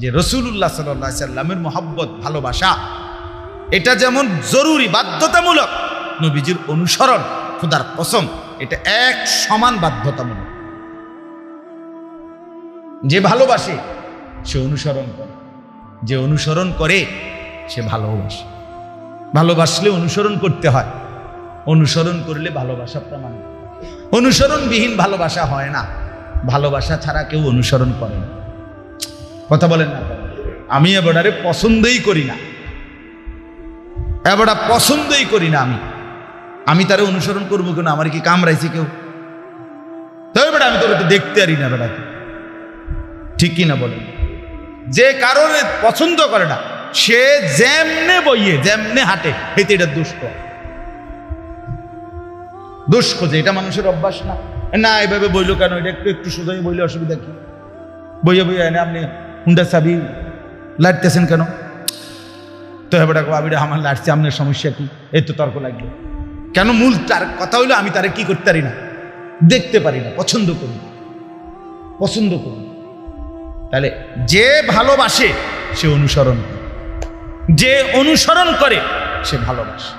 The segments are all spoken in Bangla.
যে রসুল্লাহ সাল্লাহ সাল্লামের মোহাব্বত, ভালোবাসা, এটা যেমন জরুরি, বাধ্যতামূলক, নবীজির অনুসরণ, খুদার কসম, এটা এক সমান বাধ্যতামূলক। যে ভালোবাসে, সে অনুসরণ করে। যে অনুসরণ করে, সে ভালোবাসে। ভালোবাসলে অনুসরণ করতে হয়। অনুসরণ করলে ভালোবাসা প্রমাণ অনুসরণবিহীন ভালোবাসা হয় না। ভালোবাসা ছাড়া কেউ অনুসরণ করে না। কথা বলেন না। আমি এবারে পছন্দই করি না। এবারটা পছন্দই করি না আমি। আমি তারে অনুসরণ করব কেন? আমার কি কামড়াইছে কেউ? তবে বেটা আমি তোর তো দেখতে পারি না বেড়াকে ঠিক কি না বলেন? যে কারণে পছন্দ করে না, সে যেমনে বইয়ে, যেমনে হাঁটে, এতে এটা দুষ্ট। দোষ যে, এটা মানুষের অভ্যাস না। না, এভাবে বইলো কেন? এটা একটু একটু সোজাই বইলে অসুবিধা কি? বইয়ে বইয়ে এনে আপনি হুন্ডা চাবি লাড়তেছেন কেন? তো এবার আবিটা আমার লাড়ছে আপনার সমস্যা কি? এই তো তর্ক লাগল। কেন মূল তার কথা হইল, আমি তারে কি করতে পারি না? দেখতে পারি না, পছন্দ করি পছন্দ করি তাহলে যে ভালোবাসে, সে অনুসরণ করে। যে অনুসরণ করে, সে ভালোবাসে।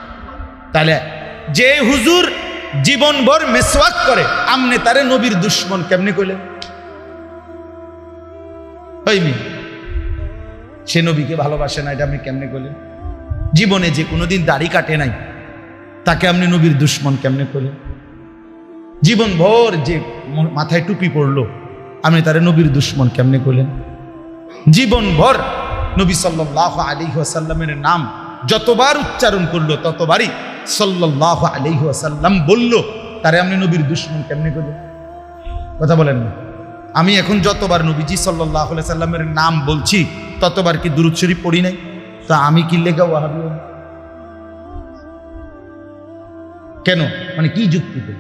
তাহলে যে হুজুর জীবনভর মেসওয়াক করে, আমনে তারে নবীর দুশ্মন কেমনে কইলেন? মেয়ে, সে নবীকে ভালোবাসে না, এটা আপনি কেমনে করলেন জীবনে যে কোনোদিন দাড়ি কাটে নাই, তাকে আপনি নবীর দুশ্মন কেমনে করলেন জীবন ভর যে মাথায় টুপি পড়ল আপনি তারে নবীর দুশ্মন কেমনে করলেন জীবন ভর নবী সাল্লাহ আলী আসাল্লামের নাম যতবার উচ্চারণ করল, ততবারই সাল্লাহ আলী আসাল্লাম বলল, তারে আপনি নবীর দুশ্মন কেমনে করলেন কথা বলেন না। আমি এখন যতবার নবীজি সাল্লাহ সাল্লামের নাম বলছি, ততবার কি দুরুদ শরীফ পড়ি নাই? তা আমি কি লেখা ওয়াহাবি? কেন? মানে কি যুক্তিতে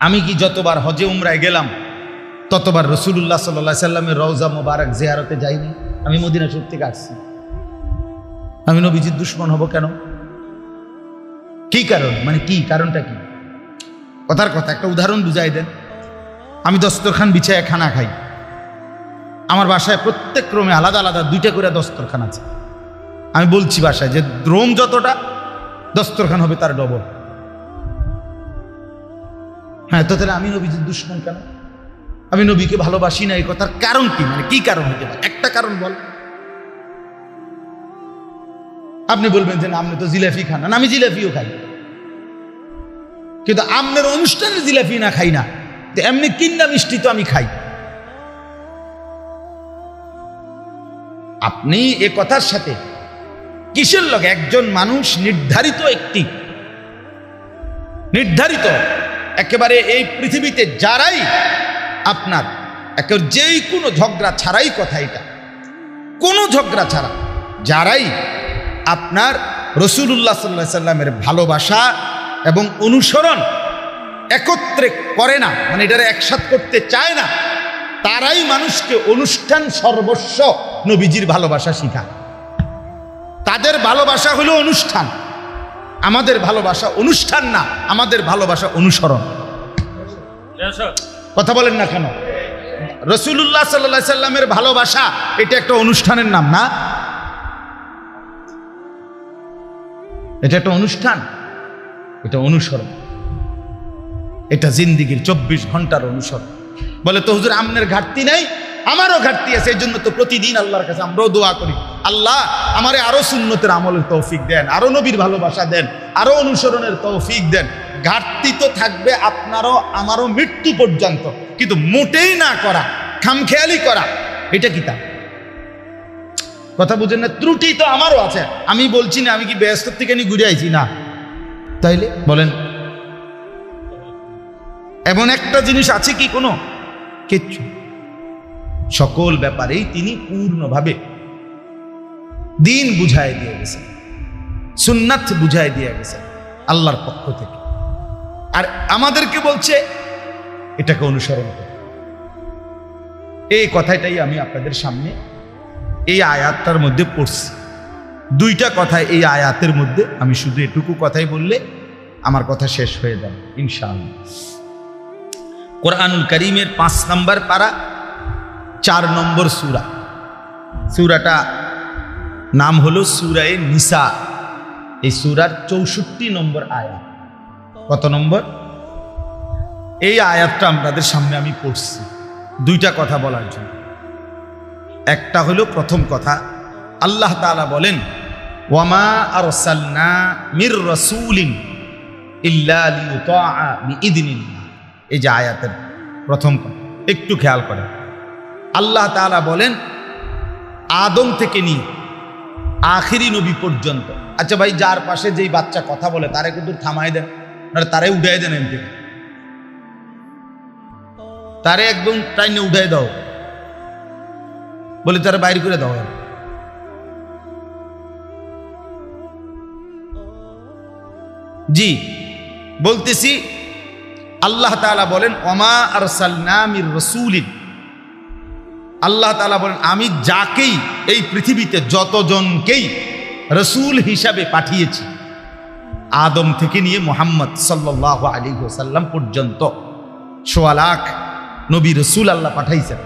আমি কি যতবার হজে উমরায় গেলাম, ততবার রসুল্লাহ সাল্লাহ সাল্লামের রওজা মোবারক জিয়ারতে যাইনি? আমি মদিনা শরীফ থেকে আসছি। আমি নবীজির দুশ্মন হব কেন? কি কারণ? মানে কি? কারণটা কি? কথার কথা, একটা উদাহরণ বুঝাই দেন। আমি দস্তরখান বিছায় খানা খাই। আমার বাসায় প্রত্যেক ক্রমে আলাদা আলাদা দুইটা করে দস্তরখান আছে। আমি বলছি বাসায় যে দ্রোম যতটা, দস্তরখান হবে তার ডবল। হ্যাঁ তো তাহলে আমি নবীজির দুশ্মন কেন? আমি নবীকে ভালোবাসি না, এই কথার কারণ কি? মানে কি কারণ হতে পারে? একটা কারণ বল। আপনি বলবেন যে আপনি তো জিলাফি খান না আমি জিলাফিও খাই। কিন্তু আমনের অনুষ্ঠানে জিলাপি না, খাই না। এমনি কিন্না মিষ্টি তো আমি খাই। আপনি এ কথার সাথে কিসের লগে? একজন মানুষ নির্ধারিত একটি। নির্ধারিত। একেবারে এই পৃথিবীতে যারাই আপনার একেবারে যেই কোনো ঝগড়া ছাড়াই কথা এটা। কোনো ঝগড়া ছাড়া। যারাই আপনার রসুল্লাহ সাল্লাহ সাল্লামের ভালোবাসা এবং অনুসরণ একত্রে করে না মানে এটারে একসাথ করতে চায় না, তারাই মানুষকে অনুষ্ঠান সর্বস্ব নবীজির ভালোবাসা শিখায়। তাদের ভালোবাসা হলো অনুষ্ঠান। আমাদের ভালোবাসা অনুষ্ঠান না, আমাদের ভালোবাসা অনুসরণ। কথা বলেন না কেন? রসুল্লাহ সাল্লাহ সাল্লামের ভালোবাসা, এটা একটা অনুষ্ঠানের নাম না? এটা একটা অনুষ্ঠান, এটা অনুসরণ। এটা জিন্দিগির চব্বিশ ঘণ্টার অনুসরণ। বলে তো হুজুর, আমনের ঘাটতি নাই, আমারও ঘাটতি আছে এই জন্য তো প্রতিদিন আল্লাহর কাছে আমরাও দোয়া করি। আল্লাহ আমারে আরও সুন্নতের আমলের তৌফিক দেন, আরও নবীর ভালোবাসা দেন, আরও অনুসরণের তৌফিক দেন। ঘাটতি তো থাকবে আপনারও, আমারও মৃত্যু পর্যন্ত, কিন্তু মোটেই না করা, খামখেয়ালি করা, এটা কি তা? কথা বুঝেন না, ত্রুটি তো আমারও আছে, আমি বলছি না, আমি কি ব্যস্ত থেকে নিয়ে ঘুরে আইছি? না। তাইলে বলেন এমন একটা জিনিস আছে কি কোনো? কিচ্ছু। সকল ব্যাপারেই তিনি পূর্ণভাবে দিন বুঝায় দিয়ে গেছেন, সুন্নাত বুঝায় দিয়ে গেছেন আল্লাহর পক্ষ থেকে। আর আমাদেরকে বলছে, এটাকে অনুসরণ করো। এই কথাটাই আমি আপনাদের সামনে এই আয়াতটার মধ্যে পড়ছি। দুইটা কথা এই আয়াতের মধ্যে, আমি শুধু এটুকু কথাই বললে আমার কথা শেষ হয়ে যাবে, ইনশাআল্লাহ। কোরআনুল করিমের পাঁচ নম্বর পারা, চার নম্বর সুরা। সুরাটা নাম হলো সুরায়ে নিসা। এই সুরার চৌষট্টি নম্বর আয়াত। কত নম্বর? এই আয়াতটা আপনাদের সামনে আমি পড়ছি। দুইটা কথা বলার জন্য। একটা হলো প্রথম কথা, আল্লাহ তাআলা বলেন, ওয়ামা আরসালনা মির রাসূলিন ইল্লা বিইذনিল্লাহ এই যে আয়াতের প্রথম একটু খেয়াল করেন। আল্লাহ তাআলা বলেন, আদম থেকে নিয়ে আখিরি নবী পর্যন্ত আচ্ছা ভাই, যার পাশে যেই বাচ্চা কথা বলে, তারে কিন্তু থামাই দেন না তারে উঠাই দেন থেকে। তারে একদম টাইনে উঠাই দাও। বলে তারা বাইরে করে দাও। জি, বলতেছি আল্লাহ তাআলা বলেন, ওমা আর সালনামির রসুলিন। আল্লাহ তাআলা বলেন, আমি যাকেই এই পৃথিবীতে যতজনকেই রসুল হিসাবে পাঠিয়েছি, আদম থেকে নিয়ে মোহাম্মদ সাল্লাহ আলী সাল্লাম পর্যন্ত, সোয়া লাখ নবী রসুল আল্লাহ পাঠাইছেন।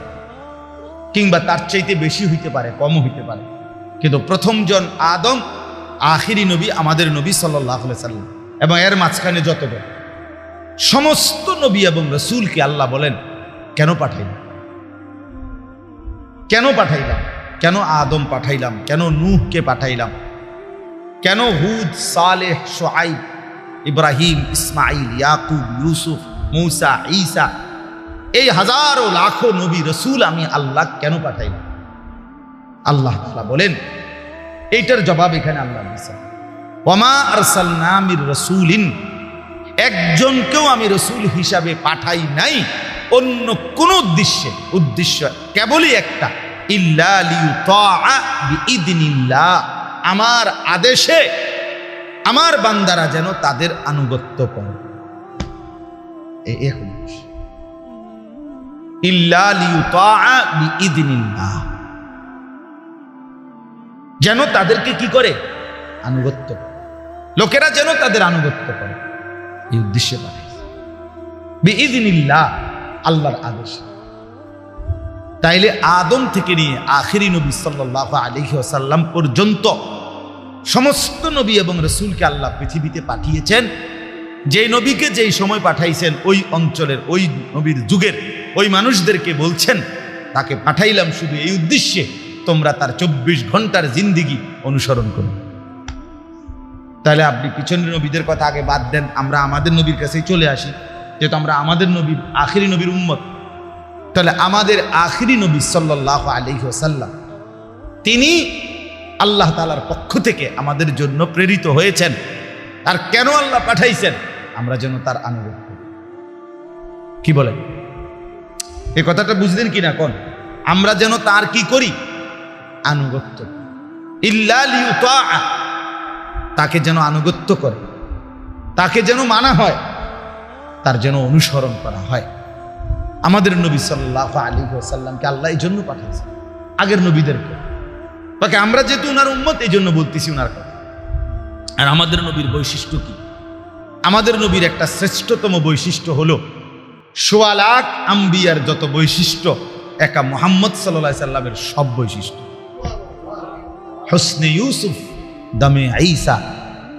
কিংবা তার চাইতে বেশি হইতে পারে, কমও হইতে পারে। কিন্তু প্রথম জন আদম, আখিরি নবী আমাদের নবী সাল্লাহ সাল্লাম এবং এর মাঝখানে যতজন। সমস্ত নবী এবং রসুলকে আল্লাহ বলেন, কেন পাঠাইলাম? কেন পাঠাইলাম? কেন আদম পাঠাইলাম? কেন নূহকে পাঠাইলাম? কেন হুদ, সালেহ সোহাইব ইব্রাহিম ইসমাইল ইয়াকুব, ইউসুফ, মৌসা, ঈসা, এই হাজারো, লাখো নবী, রসুল আমি আল্লাহ কেন পাঠাইলাম? আল্লাহ তাআলা বলেন, এইটার জবাব এখানে আল্লাহ ওমা আরসালনা মির রসুলিন একজনকেও আমি রসুল হিসাবে পাঠাই নাই, অন্য কোন উদ্দেশ্যে। উদ্দেশ্য কেবলই একটা আমার আদেশে আমার বান্দারা যেন তাদের আনুগত্য করে। যেন তাদেরকে কি করে? আনুগত্য লোকেরা যেন তাদের আনুগত্য করে। এই উদ্দেশ্যে পাঠাইছে আল্লাহর আদেশ। তাইলে আদম থেকে নিয়ে আখিরি নবী সাল্লাহ আলহি আসাল্লাম পর্যন্ত সমস্ত নবী এবং রসুলকে আল্লাহ পৃথিবীতে পাঠিয়েছেন। যেই নবীকে যেই সময় পাঠাইছেন, ওই অঞ্চলের, ওই নবীর যুগের, ওই মানুষদেরকে বলছেন, তাকে পাঠাইলাম শুধু এই উদ্দেশ্যে, তোমরা তার চব্বিশ ঘণ্টার জিন্দিগি অনুসরণ করো। তাহলে আপনি পিছনের নবীদের কথা আগে বাদ দেন, আমরা আমাদের নবীর কাছেই চলে আসি, যেহেতু আমরা আমাদের নবীর আখিরি নবীর উম্মত। তাহলে আমাদের আখিরি নবী সাল্লাহ আলী তিনি আল্লাহ তালার পক্ষ থেকে আমাদের জন্য প্রেরিত হয়েছেন। আর কেন আল্লাহ পাঠাইছেন? আমরা যেন তার আনুগত্য কি বলেন? এ কথাটা বুঝলেন কি না কোন? আমরা যেন তার কি করি? আনুগত্য ইল্লা। তাকে যেন আনুগত্য করে, তাকে যেন মানা হয়, তার যেন অনুসরণ করা হয়। আমাদের নবী সাল্লাহ আলী সাল্লামকে আল্লাহ এই জন্য পাঠিয়েছে আগের নবীদেরকে। তাকে আমরা যেহেতু ওনার উন্মত এই জন্য বলতেছি ওনার কথা। আর আমাদের নবীর বৈশিষ্ট্য কি? আমাদের নবীর একটা শ্রেষ্ঠতম বৈশিষ্ট্য হলো, সোয়া লাখ আম্বিয়ার যত বৈশিষ্ট্য, একা মোহাম্মদ সাল্লাহ সাল্লামের সব বৈশিষ্ট্য। হসনে ইউসুফ দমে ঈসা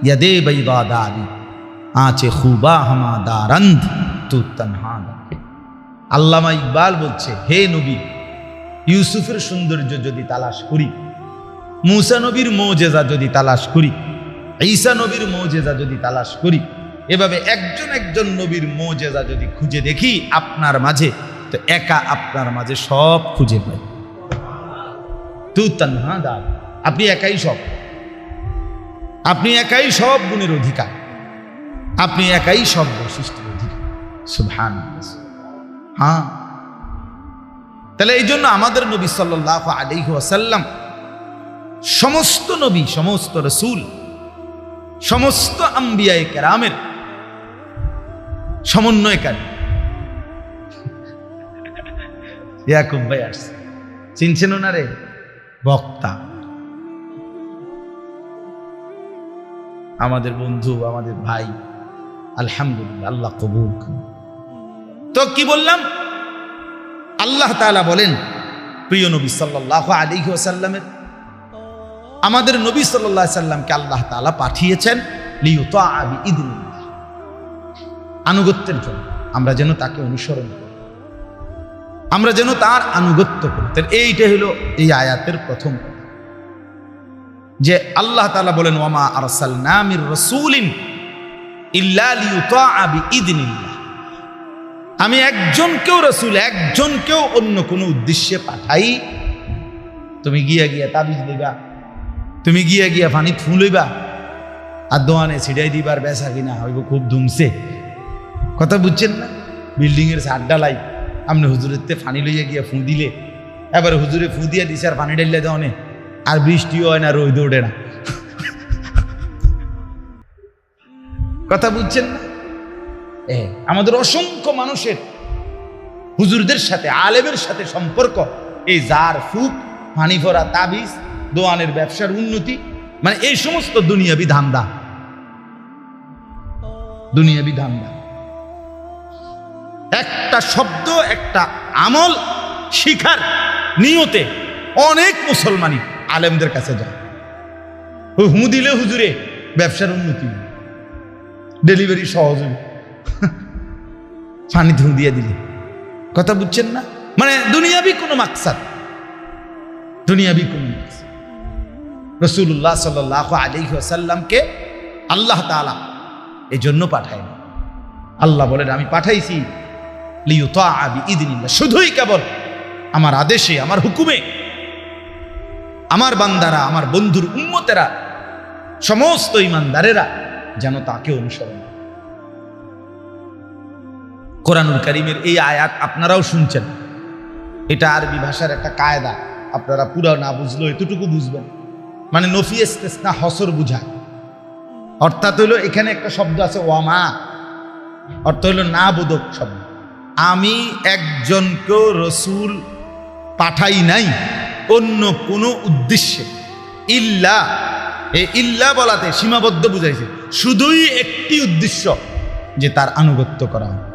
यदे बैदा दारी आचे খুবা হামা দারন্ধ তু তনহা আল্লামা ইকবাল বলছে হে নবী ইউসুফের সৌন্দর্য যদি তালাশ করি মুসা নবীর মৌজেজা যদি তালাশ করি ঈসা নবীর মৌজেজা যদি তালাশ করি এভাবে একজন একজন নবীর মৌজেজা যদি খুঁজে দেখি আপনার মাঝে তো একা আপনার মাঝে সব খুঁজে পাই তু তনহা দার আপনি একাই সব আপনি একাই সব গুণের অধিকার। আপনি একাই সব বৈশিষ্ট্যের অধিকার। সুবহান হ্যাঁ। তাহলে এই জন্য আমাদের নবী সাল্লাহ আলিহ আসাল্লাম সমস্ত নবী, সমস্ত রসুল, সমস্ত আম্বিয়ায় কেরামের সমন্বয়কারী। ইয়াকুব ভাই আসছে। চিনছেন ওনারে? বক্তা। আমাদের বন্ধু, আমাদের ভাই। আলহামদুলিল্লাহ, আল্লাহ কবুল তো কি বললাম? আল্লাহ তাআলা বলেন, প্রিয় নবী সাল্লাহ আলী ওসাল্লামের আমাদের নবী সাল্লাহ সাল্লামকে আল্লাহ তালা পাঠিয়েছেন লিউতা আবি ইদিন আনুগত্যের জন্য, আমরা যেন তাকে অনুসরণ করি। আমরা যেন তার আনুগত্য করি। তাহলে এইটা হলো এই আয়াতের প্রথম। কথা। যে আল্লাহ তালা বলেন, ওয়ামা আরসালনা মির রাসূলিন আমি একজনকেও রসুল, একজনকেও অন্য কোনো উদ্দেশ্যে পাঠাই। তুমি গিয়া গিয়া তাবিজ দিবা তুমি গিয়া গিয়া পানি ফুলইবা আর দোয়ানে ছিড়াই দিবার বেসা কিনা হইব খুব ধুমছে কথা বুঝছেন না? বিল্ডিং এর সার ডালাই আপনি হুজুরের তে ফানি লইয়া গিয়া ফু দিলে, এবারে হুজুরে ফু দিয়া দিছে, আর পানি ডাইলে দেওয়ানে আর বৃষ্টিও হয় না রোদ ওঠে না। কথা বুঝছেন না? এ, আমাদের অসংখ্য মানুষের হুজুরদের সাথে আলেমের সাথে সম্পর্ক এই জার ফুক পানি ভরা তাবিজ দোয়ানের ব্যবসার উন্নতি মানে এই সমস্ত দুনিয়াবি ধান্দা। দুনিয়াবি ধান্দা। একটা শব্দ একটা আমল শিখার নিয়তে অনেক মুসলমানই আলেমদের কাছে যায় হু দিলে হুজুরে, ব্যবসার উন্নতি ডেলিভারি সহজ হবে। পানি ধু দিয়ে দিলে। কথা বুঝছেন না? মানে দুনিয়াবি কোনো মাকসাদ। দুনিয়াবি কোনো রসুল্লাহ সাল আলী সাল্লামকে আল্লাহ তালা এই জন্য পাঠায়নি আল্লাহ বলেন, আমি পাঠাইছি। লিউতা আবি ইদিনিল্লাহ শুধুই কেবল আমার আদেশে, আমার হুকুমে আমার বান্দারা, আমার বন্ধুর উন্মতেরা সমস্ত ইমানদারেরা যেন তাকে অনুসরণ করে। কোরআনুল করিমের এই আয়াত আপনারাও শুনছেন। এটা আরবি ভাষার একটা কায়দা। আপনারা পুরো না বুঝলো এতটুকু বুঝবেন। মানে নফি না হসর বুঝায় অর্থাৎ হইল এখানে একটা শব্দ আছে, ওয়ামা। অর্থ হইল না বোধক শব্দ। আমি একজনকেও রসুল পাঠাই নাই অন্য কোনো উদ্দেশ্যে। ইল্লা, এই ইল্লা বলাতে সীমাবদ্ধ বুঝাইছে। শুধুই একটি উদ্দেশ্য, যে তার আনুগত্য করা।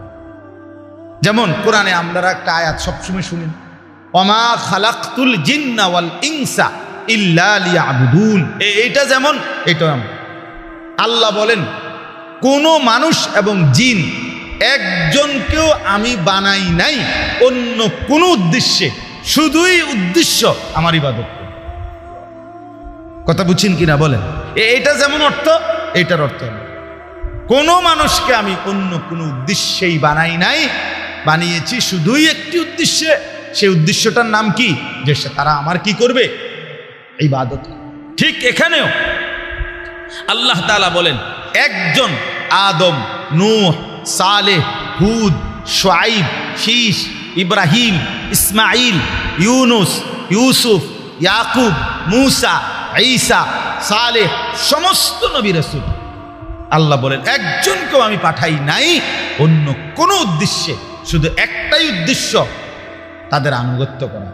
যেমন কোরআনে আমরা একটা আয়াত সবসময় শুনি অমা খালাক্তুল জিন্না ওয়াল ইনসা ইল্লা এ- এইটা যেমন এটা আল্লাহ বলেন, কোন মানুষ এবং জিন একজনকেও আমি বানাই নাই অন্য কোনো উদ্দেশ্যে। শুধুই উদ্দেশ্য আমার ইবাদত কথা বুঝছেন কিনা বলেন এটা যেমন অর্থ, এটার অর্থ। কোনো মানুষকে আমি অন্য কোনো উদ্দেশ্যেই বানাই নাই, বানিয়েছি শুধুই একটি উদ্দেশ্যে সেই উদ্দেশ্যটার নাম কি যে তারা আমার কি করবে ইবাদত করবে। ঠিক এখানেও আল্লাহ তালা বলেন, একজন আদম, নূহ সালে হুদ, শুআইব, শীষ ইব্রাহিম ইসমাইল ইউনুস, ইউসুফ, ইয়াকুব, মুসা, ঈসা, সালেহ, সমস্ত নবী রাসূল আল্লাহ বলেন, একজনকেও আমি পাঠাই নাই, অন্য কোনো উদ্দেশ্যে, শুধু একটাই উদ্দেশ্য, তাদের আনুগত্য করা।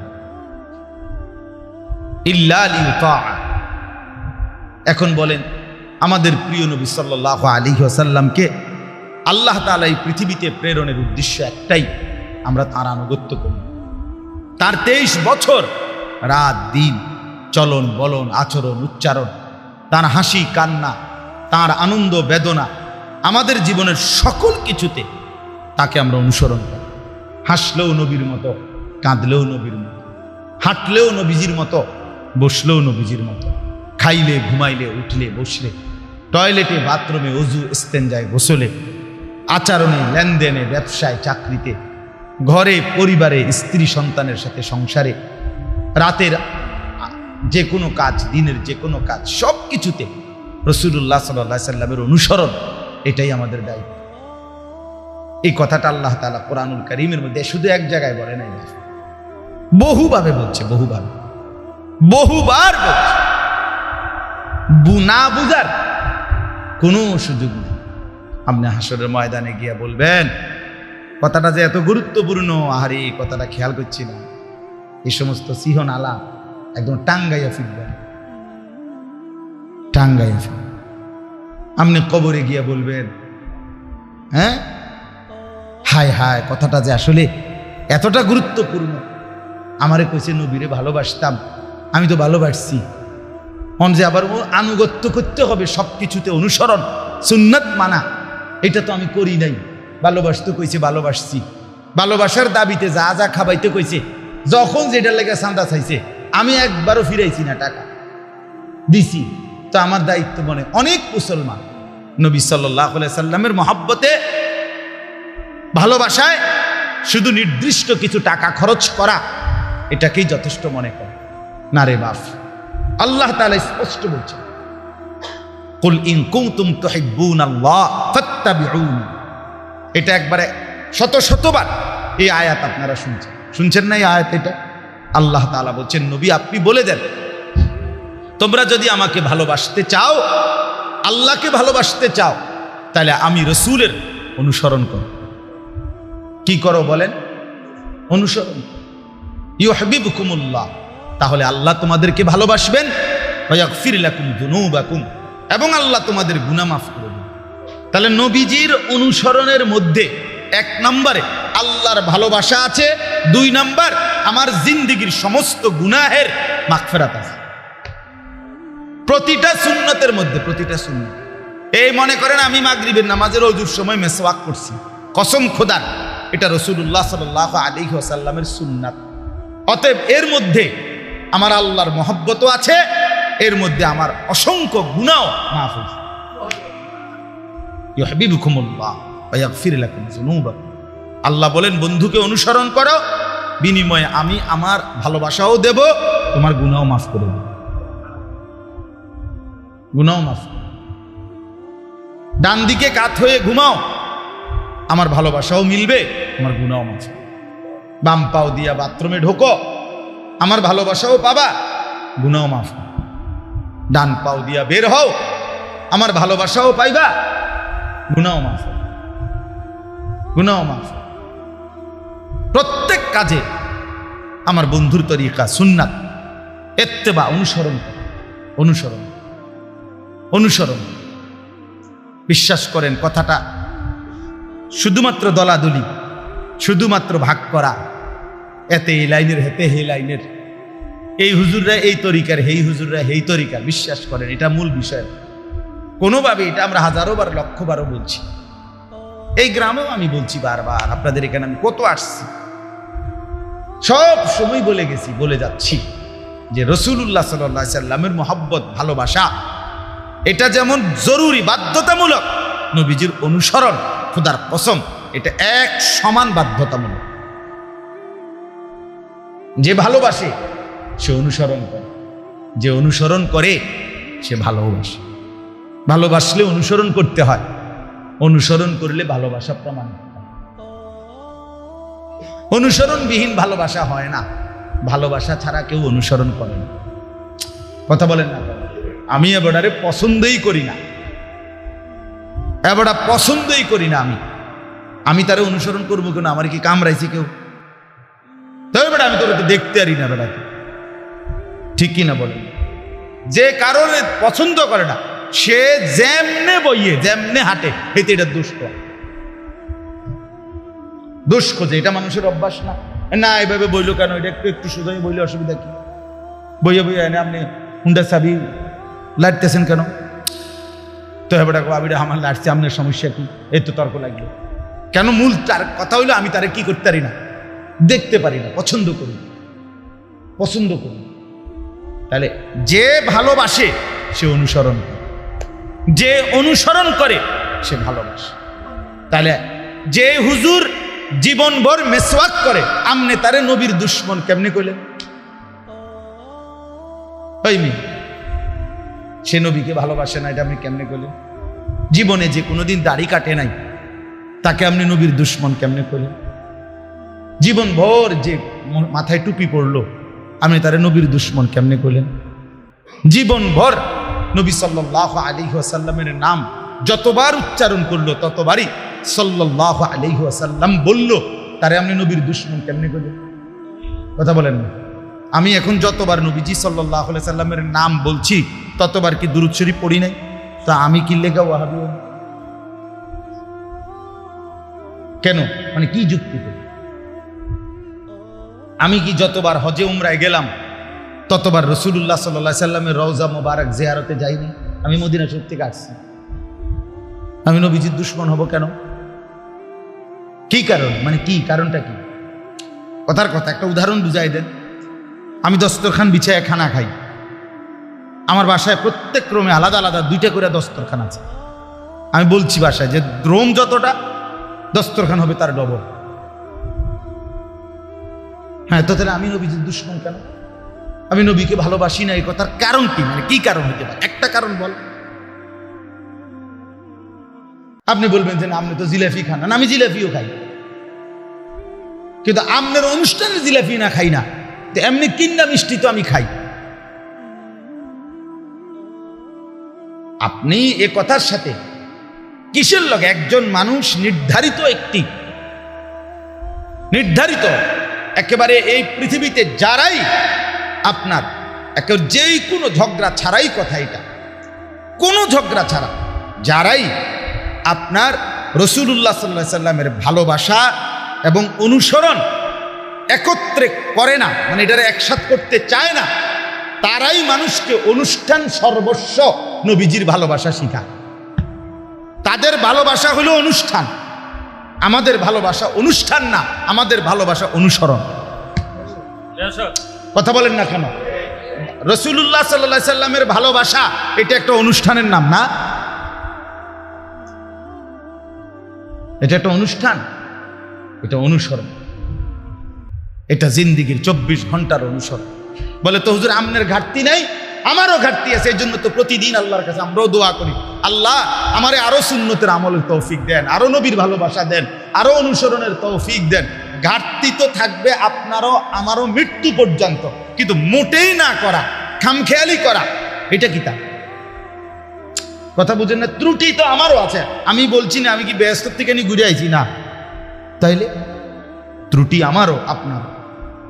এখন বলেন, আমাদের প্রিয় নবী সাল্লাহ আলী আসাল্লামকে আল্লাহ তাআলা এই পৃথিবীতে প্রেরণের উদ্দেশ্য একটাই আমরা তার আনুগত্য করি। তার তেইশ বছর রাত দিন চলন বলন আচরণ উচ্চারণ তার হাসি কান্না তার আনন্দ বেদনা আমাদের জীবনের সকল কিছুতে তাকে আমরা অনুসরণ করি। হাসলেও নবীর মতো কাঁদলেও নবীর মতো হাঁটলেও নবীজির মতো বসলেও নবীজির মতো খাইলে ঘুমাইলে উঠলে বসলে টয়লেটে বাথরুমে অজু ইস্তেঞ্জায় গোসলে আচরণে লেনদেনে ব্যবসায় চাকরিতে ঘরে, পরিবারে, স্ত্রী সন্তানের সাথে সংসারে, রাতের যে কোনো কাজ, দিনের যে কোনো কাজ সব কিছুতে রসুল্লাহ সাল্লাহ সাল্লামের অনুসরণ, এটাই আমাদের দায়িত্ব। এই কথাটা আল্লাহ তালা কোরআনুল করিমের মধ্যে শুধু এক জায়গায় বলে নাই বহুভাবে বলছে বহুভাবে বহুবার বলছে। না বুঝার কোনো সুযোগ নেই। আপনি হাসরের ময়দানে গিয়া বলবেন কথাটা যে এত গুরুত্বপূর্ণ, আহারে কথাটা খেয়াল করছি না। এই সমস্ত সিহন আলাপ একদম টাঙ্গাইয়া ফিরবেন টাঙ্গাইয়া ফিরবেন আপনি কবরে গিয়া বলবেন হ্যাঁ? হায় হায়, কথাটা যে আসলে এতটা গুরুত্বপূর্ণ। আমারে কইছে, নবীরে ভালোবাসতাম, আমি তো ভালোবাসছি। মন যে আবার আনুগত্য করতে হবে সব কিছুতে অনুসরণ, সুন্নত মানা, এটা তো আমি করি নাই। ভালোবাসতে কইছে, ভালোবাসছি। ভালোবাসার দাবিতে যা যা খাবাইতে কইছে, যখন যেটার লেগে চান্দা চাইছে, আমি একবারও ফিরাইছি না টাকা। দিছি। তো আমার দায়িত্ব মনে, অনেক মুসলমান নবী সাল্লাহ সাল্লামের মহাব্বতে ভালোবাসায় শুধু নির্দিষ্ট কিছু টাকা খরচ করা, এটাকেই যথেষ্ট মনে করে। না রে বাপ, আল্লাহ তাআলা স্পষ্ট বলছেন, কুল ইন কুনতুম তুহিব্বুন আল্লাহ ফাত্তাবিউনি। এটা একবারে শত শতবার এই আয়াত আপনারা শুনছেন। শুনছেন না এই আয়াত এটা? আল্লাহ তাআলা বলছেন, নবী, আপনি বলে দেন। তোমরা যদি আমাকে ভালোবাসতে চাও, আল্লাহকে ভালোবাসতে চাও, তাহলে আমি রসুলের অনুসরণ করো কি করো বলেন? অনুসরণ ইউ হাবিবুকুমুল্লাহ তাহলে আল্লাহ তোমাদেরকে ভালোবাসবেন। এবং আল্লাহ তোমাদের গুনাহ মাফ করে দেবেন। তাহলে নবীজির অনুসরণের মধ্যে এক নম্বরে আল্লাহর ভালোবাসা আছে, দুই নম্বর আমার জিন্দিগির সমস্ত গুনাহের মাগফিরাত আছে। প্রতিটা সুন্নতের মধ্যে, প্রতিটা সুন্নত। এই মনে করেন আমি মাগরিবের নামাজের অজুর সময় মেসওয়াক করছি। কসম খোদার, এটা রসুল্লাহ সাল আলী আসাল্লামের সুন্নাত। অতএব এর মধ্যে আমার আল্লাহর মহব্বতও আছে, এর মধ্যে আমার অসংখ্য গুণাও মাফ যুনুবাকুম আল্লাহ বলেন, বন্ধুকে অনুসরণ করো, বিনিময়ে আমি আমার ভালোবাসাও দেব, তোমার গুনাও মাফ করে দেব। গুনাও মাফ। ডান দিকে কাত হয়ে ঘুমাও, আমার ভালোবাসাও মিলবে আমার গুনাও মাফ বাম পাও দিয়া বাথরুমে ঢোকো, আমার ভালোবাসাও পাবা গুনাও মাফ ডান পাও দিয়া বের হও, আমার ভালোবাসাও পাইবা গুনাও মাফ। গুনাও মাফ প্রত্যেক কাজে আমার বন্ধুর তরিকা, সুন্নাত, এত্তেবা, অনুসরণ অনুসরণ অনুসরণ বিশ্বাস করেন, কথাটা শুধুমাত্র দলাদলি, শুধুমাত্র ভাগ করা, এতে এই লাইনের, হেতে হে লাইনের এই হুজুররা এই তরিকার, হেই হুজুররা হেই তরিকার বিশ্বাস করেন, এটা মূল বিষয়। কোনোভাবে এটা আমরা হাজারো বার, লক্ষ বারও বলছি। এই গ্রামেও আমি বলছি বারবার, আপনাদের এখানে আমি কত আসছি। সব সময় বলে গেছি, বলে যাচ্ছি যে রসুল্লাহ সাল্লাহ সাল্লামের মোহাব্বত, ভালোবাসা, এটা যেমন জরুরি, বাধ্যতামূলক, নবীজির অনুসরণ, খুদার কসম, এটা এক সমান বাধ্যতামূলক। যে ভালোবাসে, সে অনুসরণ করে। যে অনুসরণ করে, সে ভালোবাসে। ভালোবাসলে অনুসরণ করতে হয়। অনুসরণ করলে ভালোবাসা প্রমাণ। অনুসরণবিহীন ভালোবাসা হয় না। ভালোবাসা ছাড়া কেউ অনুসরণ করে না। কথা বলেন না। আমি এবারে পছন্দই করি না। এবারটা পছন্দই করি না আমি। আমি তারে অনুসরণ করব কেন? আমার কি কামড়াইছি কেউ? তবে বেটা আমি তোর দেখতে পারি না বেটাকে ঠিক কি না বলেন? যে কারণে পছন্দ করে না। সে যেমনে বইয়ে, যেমনে হাঁটে, এতে এটা দুষ্ট। দোষ খোঁজে এটা মানুষের অভ্যাস না। না, এভাবে বইলো কেন? এটা একটু একটু সোজাই বইলে অসুবিধা কি? বইয়ে বইয়ে এনে আপনি হুন্ডা চাবি লাড়তেছেন কেন? তো হেবাটা আবিটা আমার লাড়ছে, আপনার সমস্যা কি? এই তো তর্ক লাগল কেন মূল তার কথা হইল, আমি তারে কি করতে পারি না? দেখতে পারি না, পছন্দ করি পছন্দ করি তাহলে যে ভালোবাসে, সে অনুসরণ করে। যে অনুসরণ করে, সে ভালোবাসে। তাহলে যে হুজুর জীবনভর মেসওয়াক করে, আমনে তারে নবীর দুশ্মন কেমনে কইলেন ওই সে নবীকে ভালোবাসে না, এটা আপনি কেমনে করলেন জীবনে যে কোনোদিন দাড়ি কাটে নাই, তাকে আপনি নবীর দুশ্মন কেমনে করলেন জীবন ভর যে মাথায় টুপি পড়ল আপনি তারে নবীর দুশ্মন কেমনে করলেন জীবন ভর নবী সাল্লাহ আলী আসাল্লামের নাম যতবার উচ্চারণ করল, ততবারই সাল্লাহ আলী আসাল্লাম বলল, তারে আপনি নবীর দুশ্মন কেমনি করলেন কথা বলেন আমি এখন যতবার নবীজি সাল্লাহ সাল্লামের নাম বলছি, ততবার কি দুরুদ পড়ি নাই? তা আমি কি লেখা ওয়াহাবি কেন? মানে কি যুক্তি আমি কি যতবার হজে উমরায় গেলাম ততবার রসুল্লাহ সাল্লাহ সাল্লামের রওজা মোবারক জিয়ারতে যাইনি। আমি মদিনা শরীফ আসছি। আমি নবীজির দুশ্মন হব কেন? কি কারণ? মানে কি? কারণটা কি? কথার কথা, একটা উদাহরণ বুঝাই দেন। আমি দস্তরখান বিছায় খানা খাই। আমার বাসায় প্রত্যেক ক্রমে আলাদা আলাদা দুইটা করে দস্তরখান আছে। আমি বলছি বাসায় যে রোম যতটা, দস্তরখান হবে তার ডবল। হ্যাঁ তো তাহলে আমি নবীজির দুশ্মন কেন? আমি নবীকে ভালোবাসি না, এই কথার কারণ কি মানে কি কারণ হতে পারে? একটা কারণ বল। আপনি বলবেন যে না, আপনি তো জিলাফি খান না। আমি জিলাফিও খাই। কিন্তু আপনার অনুষ্ঠানে জিলাফি না খাই না। এমনি কিন্না মিষ্টি তো আমি খাই। আপনি এ কথার সাথে কিসের লগে? একজন মানুষ নির্ধারিত একটি। নির্ধারিত। একেবারে এই পৃথিবীতে যারাই আপনার যেই কোনো ঝগড়া ছাড়াই কথা এটা। কোনো ঝগড়া ছাড়া। যারাই আপনার রসুল্লাহ সাল্লাহ সাল্লামের ভালোবাসা এবং অনুসরণ একত্রে করে না মানে এটারে একসাথ করতে চায় না, তারাই মানুষকে অনুষ্ঠান সর্বস্ব নবীজির ভালোবাসা শিখায়। তাদের ভালোবাসা হলো অনুষ্ঠান। আমাদের ভালোবাসা অনুষ্ঠান না, আমাদের ভালোবাসা অনুসরণ। কথা বলেন না কেন? রসুল্লাহ সাল্লা সাল্লামের ভালোবাসা, এটা একটা অনুষ্ঠানের নাম না? এটা একটা অনুষ্ঠান, এটা অনুসরণ। এটা জিন্দিগির চব্বিশ ঘণ্টার অনুসরণ। বলে তো হুজুর, আমনের ঘাটতি নাই, আমারও ঘাটতি আছে এই জন্য তো প্রতিদিন আল্লাহর কাছে আমরাও দোয়া করি। আল্লাহ আমারে আরও সুন্নতের আমলের তৌফিক দেন, আরও নবীর ভালোবাসা দেন, আরও অনুসরণের তৌফিক দেন। ঘাটতি তো থাকবে আপনারও, আমারও মৃত্যু পর্যন্ত। কিন্তু মোটেই না করা, খামখেয়ালি করা, এটা কি তা? কথা বুঝেন না, ত্রুটি তো আমারও আছে। আমি বলছি না, আমি কি ব্যস্ত থেকে নিয়ে ঘুরে আইছি? না। তাইলে? ত্রুটি আমারও আপনার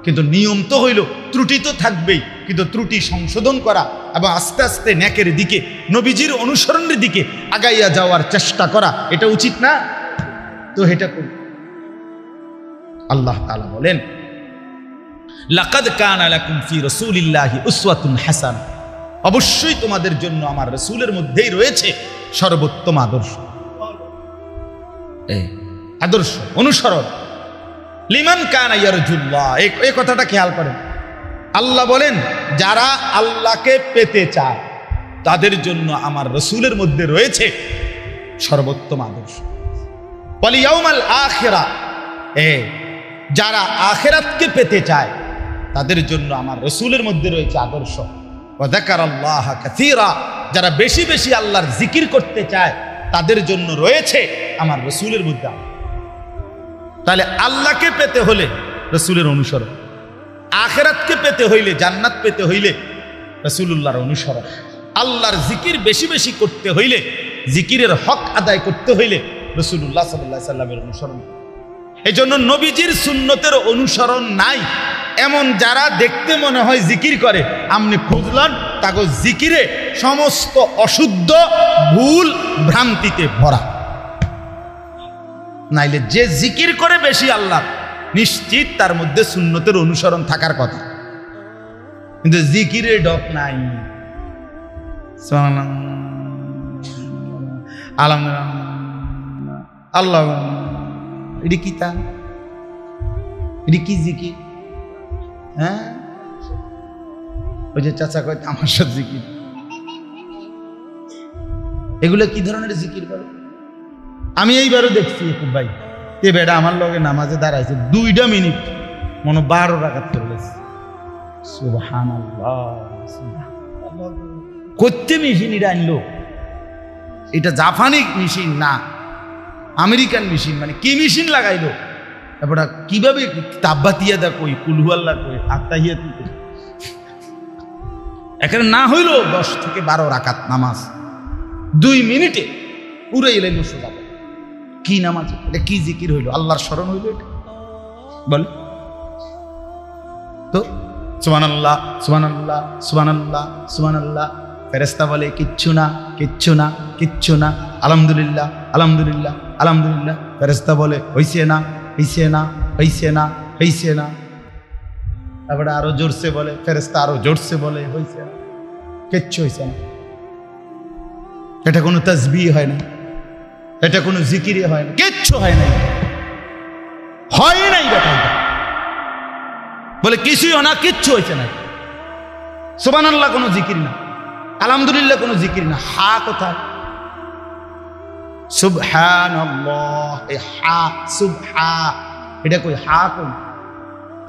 কিন্তু নিয়ম তো হইল, ত্রুটি তো থাকবেই। কিন্তু ত্রুটি সংশোধন করা এবং আস্তে আস্তে ন্যাকের দিকে, নবীজির অনুসরণের দিকে আগাইয়া যাওয়ার চেষ্টা করা, এটা উচিত না? তো এটা করি আল্লাহ তালা বলেন লাকাদ কানা লাকুম ফি রাসূলিল্লাহি উসওয়াতুন হাসান। অবশ্যই তোমাদের জন্য আমার রসুলের মধ্যেই রয়েছে সর্বোত্তম আদর্শ। এই। আদর্শ অনুসরণ। লিমান কানা ইয়ারজুল্লাহ এই কথাটা খেয়াল করেন। আল্লাহ বলেন যারা আল্লাহকে পেতে চায় তাদের জন্য আমার রসুলের মধ্যে রয়েছে সর্বোত্তম আদর্শ। পলিয়াউমাল আখেরা এ যারা আখেরাতকে পেতে চায়, তাদের জন্য আমার রসুলের মধ্যে রয়েছে আদর্শ। ওয়াদাকার আল্লাহ কাসীরা, যারা বেশি বেশি আল্লাহর জিকির করতে চায়, তাদের জন্য রয়েছে আমার রসুলের মধ্যে তাহলে আল্লাহকে পেতে হলে রসুলের অনুসরণ। আখেরাতকে পেতে হইলে, জান্নাত পেতে হইলে রসুল্লাহর অনুসরণ। আল্লাহর জিকির বেশি বেশি করতে হইলে, জিকিরের হক আদায় করতে হইলে রসুল্লাহ সাল্লাহ সাল্লামের অনুসরণ। এই জন্য নবীজির সুন্নতের অনুসরণ নাই। এমন যারা দেখতে মনে হয় জিকির করে আপনি খুঁজলেন তাকে জিকিরে সমস্ত অশুদ্ধ ভুল ভ্রান্তিতে ভরা। নাইলে যে জিকির করে বেশি আল্লাহ, নিশ্চিত তার মধ্যে সুন্নতের অনুসরণ থাকার কথা। কিন্তু জিকিরে ডক নাই। আলম আল্লাহ। এটি রিকি তা এটি কি জিকির হ্যাঁ? ওই যে চাচা কয়, আমার সাথে জিকির। এগুলো কি ধরনের জিকির বলে? আমি এইবারও দেখছি খুব ভাই। এ বেটা আমার লগে নামাজে দাঁড়াইছে দুইটা মিনিট। মনে বারো টাকা চলেছে সুবহান মেশিন এটা আনলো। এটা জাপানি মেশিন না। আমেরিকান মেশিন মানে কি মেশিন লাগাইলো? তারপরে কীভাবে তাব্বাতিয়া দা কই কুলহুয়াল্লা কই আত্মাহিয়া তুই এখানে না হইল দশ থেকে বারো রাকাত নামাজ। দুই মিনিটে পুরো এলেন সোজা কি নামাজ? এটা কি জিকির হইল? আল্লাহর স্মরণ হইল এটা? বল। তো সুবান আল্লাহ সুবান আল্লাহ সুবান আল্লাহ সুবান আল্লাহ ফেরেস্তা বলে, কিচ্ছু না কিচ্ছু না কিচ্ছু না। আলহামদুলিল্লাহ আলহামদুলিল্লাহ। আলহামদুলিল্লাহ। ফেরেস্তা বলে, হইছে না হইছে না হইছে না হইছে না। তারপরে আরও জোরসে বলে ফেরেস্তা আরও জোরসে বলে হয়েছে না, কিচ্ছু হয়েছে না। এটা কোনো তসবি হয় না এটা কোনো জিকিরি হয় না কিচ্ছু হয় নাই। হয় নাই ব্যাপারটা। বলে, কিছুই না, কিচ্ছু হয়েছে না। সোবান আল্লাহ কোনো জিকির না, আলহামদুলিল্লাহ কোনো জিকির না। হা কোথায়? সুবহান হা, সুবহা, এটা কই হা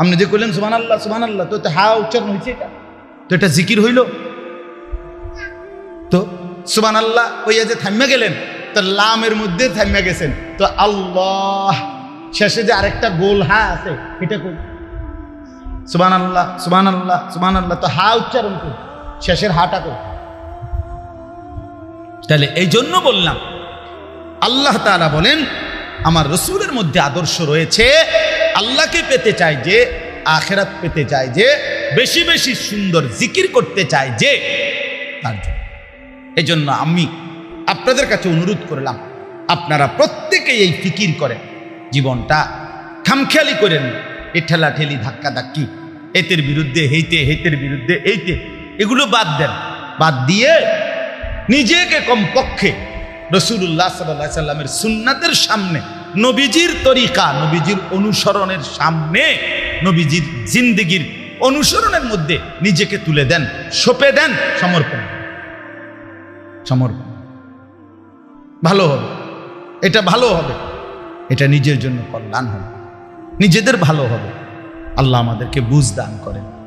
আপনি যে কইলেন সুবান আল্লাহ সুবান আল্লাহ তো হা উচ্চারণ হয়েছে এটা? তো এটা জিকির হইল? তো সুবান আল্লাহ ওইয়া যে থামিয়া গেলেন, তো লামের মধ্যে থামিয়া গেছেন। তো আল্লাহ, শেষে যে আরেকটা গোল হা আছে, এটা কই? সুবান আল্লাহ সুবান আল্লাহ সুবান আল্লাহ তো হা উচ্চারণ করি শেষের হাটা করি তাহলে এই জন্য বললাম আল্লাহ তাআলা বলেন, আমার রসুলের মধ্যে আদর্শ রয়েছে, আল্লাহকে পেতে চায় যে, আখেরাত পেতে চায় যে, বেশি বেশি সুন্দর জিকির করতে চায় যে, তার জন্য। এই জন্য আমি আপনাদের কাছে অনুরোধ করলাম, আপনারা প্রত্যেকেই এই ফিকির করেন, জীবনটা খামখেয়ালি করেন এ ঠেলা ঠেলি ধাক্কা ধাক্কি এতের বিরুদ্ধে, হেইতে, হেতের বিরুদ্ধে, এইতে, এগুলো বাদ দেন। বাদ দিয়ে নিজেকে কমপক্ষে রসুল্লাহ সাল্লাহ সাল্লামের সুন্নাতের সামনে, নবীজির তরিকা, নবীজির অনুসরণের সামনে, নবীজির জিন্দিগির অনুসরণের মধ্যে নিজেকে তুলে দেন, সপে দেন, সমর্পণ। সমর্পণ। ভালো হবে। এটা ভালো হবে। এটা নিজের জন্য কল্যাণ হবে। নিজেদের ভালো হবে। আল্লাহ আমাদেরকে বুঝ দান করেন।